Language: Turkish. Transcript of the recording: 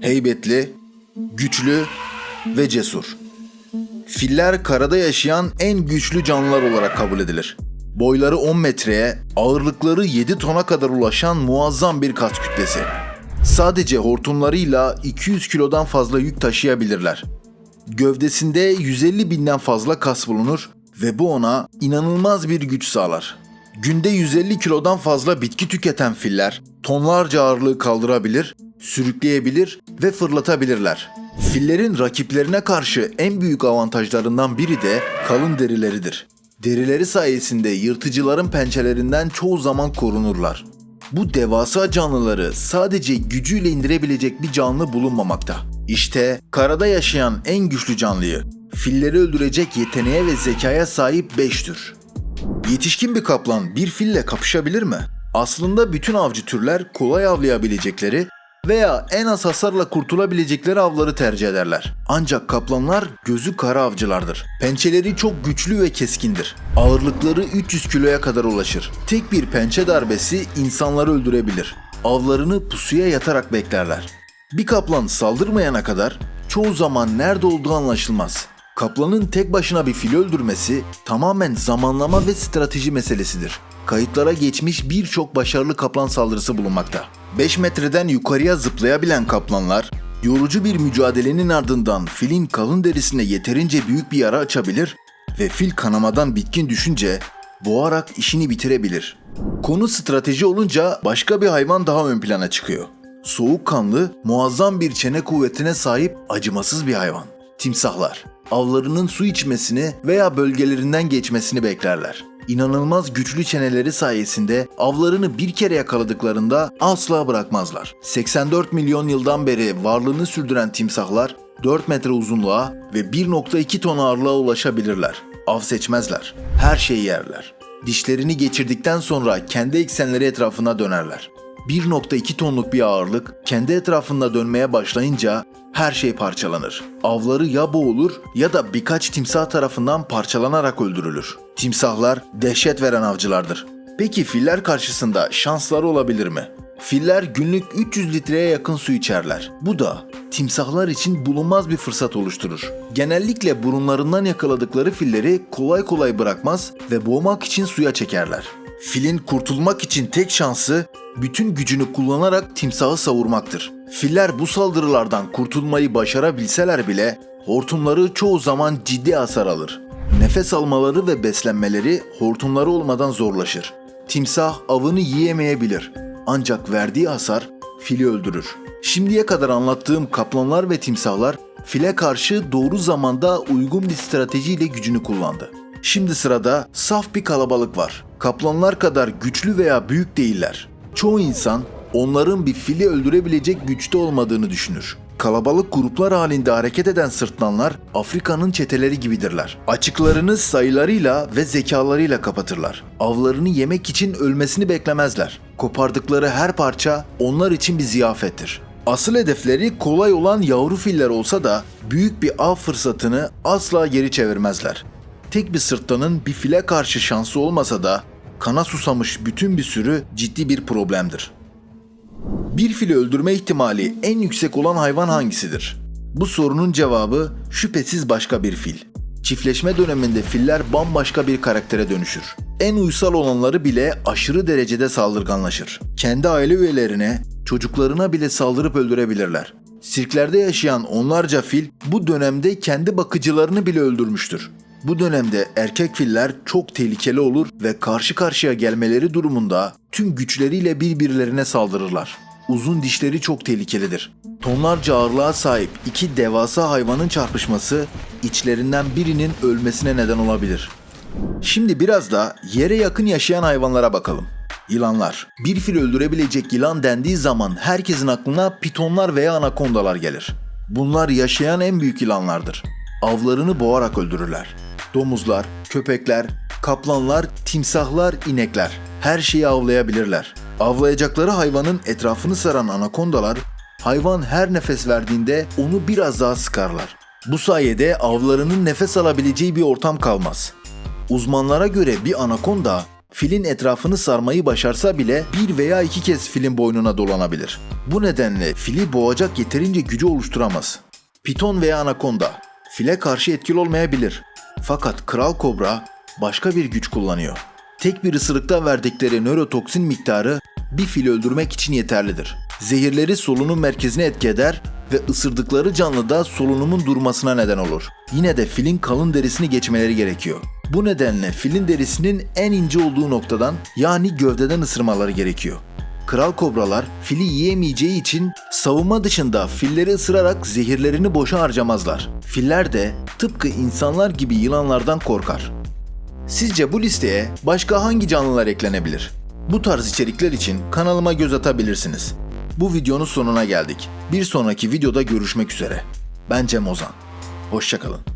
Heybetli, güçlü ve cesur. Filler karada yaşayan en güçlü canlılar olarak kabul edilir. Boyları 10 metreye, ağırlıkları 7 tona kadar ulaşan muazzam bir kas kütlesi. Sadece hortumlarıyla 200 kilodan fazla yük taşıyabilirler. Gövdesinde 150 binden fazla kas bulunur ve bu ona inanılmaz bir güç sağlar. Günde 150 kilodan fazla bitki tüketen filler tonlarca ağırlığı kaldırabilir, sürükleyebilir ve fırlatabilirler. Fillerin rakiplerine karşı en büyük avantajlarından biri de kalın derileridir. Derileri sayesinde yırtıcıların pençelerinden çoğu zaman korunurlar. Bu devasa canlıları sadece gücüyle indirebilecek bir canlı bulunmamakta. İşte karada yaşayan en güçlü canlıyı, filleri öldürecek yeteneğe ve zekaya sahip 5 tür. Yetişkin bir kaplan bir fille kapışabilir mi? Aslında bütün avcı türler kolay avlayabilecekleri veya en az hasarla kurtulabilecekleri avları tercih ederler. Ancak kaplanlar gözü kara avcılardır. Pençeleri çok güçlü ve keskindir. Ağırlıkları 300 kiloya kadar ulaşır. Tek bir pençe darbesi insanları öldürebilir. Avlarını pusuya yatarak beklerler. Bir kaplan saldırmayana kadar çoğu zaman nerede olduğu anlaşılmaz. Kaplanın tek başına bir fil öldürmesi tamamen zamanlama ve strateji meselesidir. Kayıtlara geçmiş birçok başarılı kaplan saldırısı bulunmakta. 5 metreden yukarıya zıplayabilen kaplanlar, yorucu bir mücadelenin ardından filin kalın derisine yeterince büyük bir yara açabilir ve fil kanamadan bitkin düşünce boğarak işini bitirebilir. Konu strateji olunca başka bir hayvan daha ön plana çıkıyor. Soğukkanlı, muazzam bir çene kuvvetine sahip acımasız bir hayvan. Timsahlar. Avlarının su içmesini veya bölgelerinden geçmesini beklerler. İnanılmaz güçlü çeneleri sayesinde avlarını bir kere yakaladıklarında asla bırakmazlar. 84 milyon yıldan beri varlığını sürdüren timsahlar 4 metre uzunluğa ve 1.2 ton ağırlığa ulaşabilirler. Av seçmezler. Her şeyi yerler. Dişlerini geçirdikten sonra kendi eksenleri etrafına dönerler. 1.2 tonluk bir ağırlık kendi etrafında dönmeye başlayınca her şey parçalanır. Avları ya boğulur ya da birkaç timsah tarafından parçalanarak öldürülür. Timsahlar dehşet veren avcılardır. Peki filler karşısında şansları olabilir mi? Filler günlük 300 litreye yakın su içerler. Bu da timsahlar için bulunmaz bir fırsat oluşturur. Genellikle burunlarından yakaladıkları filleri kolay kolay bırakmaz ve boğmak için suya çekerler. Filin kurtulmak için tek şansı bütün gücünü kullanarak timsahı savurmaktır. Filler bu saldırılardan kurtulmayı başarabilseler bile hortumları çoğu zaman ciddi hasar alır. Nefes almaları ve beslenmeleri hortumları olmadan zorlaşır. Timsah avını yiyemeyebilir. Ancak verdiği hasar fili öldürür. Şimdiye kadar anlattığım kaplanlar ve timsahlar file karşı doğru zamanda uygun bir stratejiyle gücünü kullandı. Şimdi sırada saf bir kalabalık var. Kaplanlar kadar güçlü veya büyük değiller. Çoğu insan onların bir fili öldürebilecek güçte olmadığını düşünür. Kalabalık gruplar halinde hareket eden sırtlanlar Afrika'nın çeteleri gibidirler. Açıklarını sayılarıyla ve zekalarıyla kapatırlar. Avlarını yemek için ölmesini beklemezler. Kopardıkları her parça onlar için bir ziyafettir. Asıl hedefleri kolay olan yavru filler olsa da büyük bir av fırsatını asla geri çevirmezler. Tek bir sırtlanın bir file karşı şansı olmasa da kana susamış bütün bir sürü ciddi bir problemdir. Bir fili öldürme ihtimali en yüksek olan hayvan hangisidir? Bu sorunun cevabı şüphesiz başka bir fil. Çiftleşme döneminde filler bambaşka bir karaktere dönüşür. En uysal olanları bile aşırı derecede saldırganlaşır. Kendi aile üyelerine, çocuklarına bile saldırıp öldürebilirler. Sirklerde yaşayan onlarca fil bu dönemde kendi bakıcılarını bile öldürmüştür. Bu dönemde erkek filler çok tehlikeli olur ve karşı karşıya gelmeleri durumunda tüm güçleriyle birbirlerine saldırırlar. Uzun dişleri çok tehlikelidir. Tonlarca ağırlığa sahip iki devasa hayvanın çarpışması içlerinden birinin ölmesine neden olabilir. Şimdi biraz da yere yakın yaşayan hayvanlara bakalım. Yılanlar. Bir fil öldürebilecek yılan dendiği zaman herkesin aklına pitonlar veya anakondalar gelir. Bunlar yaşayan en büyük yılanlardır. Avlarını boğarak öldürürler. Domuzlar, köpekler, kaplanlar, timsahlar, inekler her şeyi avlayabilirler. Avlayacakları hayvanın etrafını saran anakondalar hayvan her nefes verdiğinde onu biraz daha sıkarlar. Bu sayede avlarının nefes alabileceği bir ortam kalmaz. Uzmanlara göre bir anakonda Filin etrafını sarmayı başarsa bile bir veya iki kez filin boynuna dolanabilir. Bu nedenle fili boğacak yeterince gücü oluşturamaz. Piton veya anakonda file karşı etkili olmayabilir. Fakat kral kobra başka bir güç kullanıyor. Tek bir ısırıkta verdikleri nörotoksin miktarı bir fili öldürmek için yeterlidir. Zehirleri solunum merkezine etki eder ve ısırdıkları canlıda solunumun durmasına neden olur. Yine de filin kalın derisini geçmeleri gerekiyor. Bu nedenle filin derisinin en ince olduğu noktadan yani gövdeden ısırmaları gerekiyor. Kral kobralar fili yiyemeyeceği için savunma dışında filleri ısırarak zehirlerini boşa harcamazlar. Filler de tıpkı insanlar gibi yılanlardan korkar. Sizce bu listeye başka hangi canlılar eklenebilir? Bu tarz içerikler için kanalıma göz atabilirsiniz. Bu videonun sonuna geldik. Bir sonraki videoda görüşmek üzere. Ben Cem Ozan. Hoşçakalın.